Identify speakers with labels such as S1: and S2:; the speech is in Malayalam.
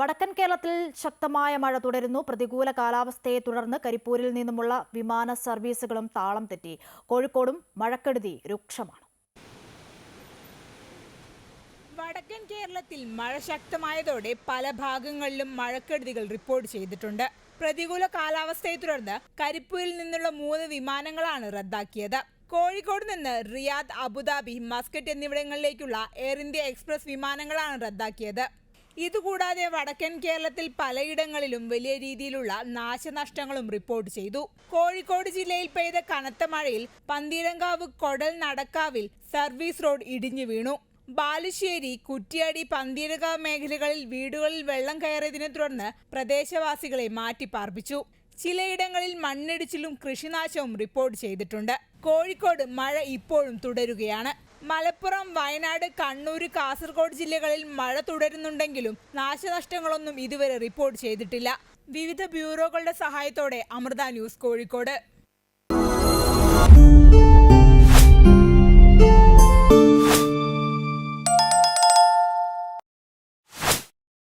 S1: വടക്കൻ കേരളത്തിൽ ശക്തമായ മഴ തുടരുന്നു. പ്രതികൂല കാലാവസ്ഥയെ തുടർന്ന് കരിപ്പൂരിൽ നിന്നുമുള്ള വിമാന സർവീസുകളും താളം തെറ്റി. കോഴിക്കോടും മഴക്കെടുതി രൂക്ഷമാണ്.
S2: വടക്കൻ കേരളത്തിൽ മഴ ശക്തമായതോടെ പല ഭാഗങ്ങളിലും മഴക്കെടുതികൾ റിപ്പോർട്ട് ചെയ്തിട്ടുണ്ട്. പ്രതികൂല കാലാവസ്ഥയെ തുടർന്ന് കരിപ്പൂരിൽ നിന്നുള്ള മൂന്ന് വിമാനങ്ങളാണ് റദ്ദാക്കിയത്. കോഴിക്കോട് നിന്ന് റിയാദ് അബുദാബി മസ്കറ്റ് എന്നിവിടങ്ങളിലേക്കുള്ള എയർ ഇന്ത്യ എക്സ്പ്രസ് വിമാനങ്ങളാണ് റദ്ദാക്കിയത്. ഇതുകൂടാതെ വടക്കൻ കേരളത്തിൽ പലയിടങ്ങളിലും വലിയ രീതിയിലുള്ള നാശനഷ്ടങ്ങളും റിപ്പോർട്ട് ചെയ്തു. കോഴിക്കോട് ജില്ലയിൽ പെയ്ത കനത്ത മഴയിൽ പന്തീരങ്കാവ് കൊടൽ നടക്കാവിൽ സർവീസ് റോഡ് ഇടിഞ്ഞു വീണു. ബാലുശ്ശേരി കുറ്റ്യാടി പന്തീരങ്കാവ് മേഖലകളിൽ വീടുകളിൽ വെള്ളം കയറിയതിനെ തുടർന്ന് പ്രദേശവാസികളെ മാറ്റിപ്പാർപ്പിച്ചു ചിലയിടങ്ങളിൽ മണ്ണിടിച്ചിലും കൃഷിനാശവും റിപ്പോർട്ട് ചെയ്തിട്ടുണ്ട്. കോഴിക്കോട് മഴ ഇപ്പോഴും തുടരുകയാണ്. മലപ്പുറം വയനാട് കണ്ണൂർ കാസർഗോഡ് ജില്ലകളിൽ മഴ തുടരുന്നുണ്ടെങ്കിലും നാശനഷ്ടങ്ങളൊന്നും ഇതുവരെ റിപ്പോർട്ട് ചെയ്തിട്ടില്ല. വിവിധ ബ്യൂറോകളുടെ സഹായത്തോടെ അമൃത ന്യൂസ് കോഴിക്കോട്.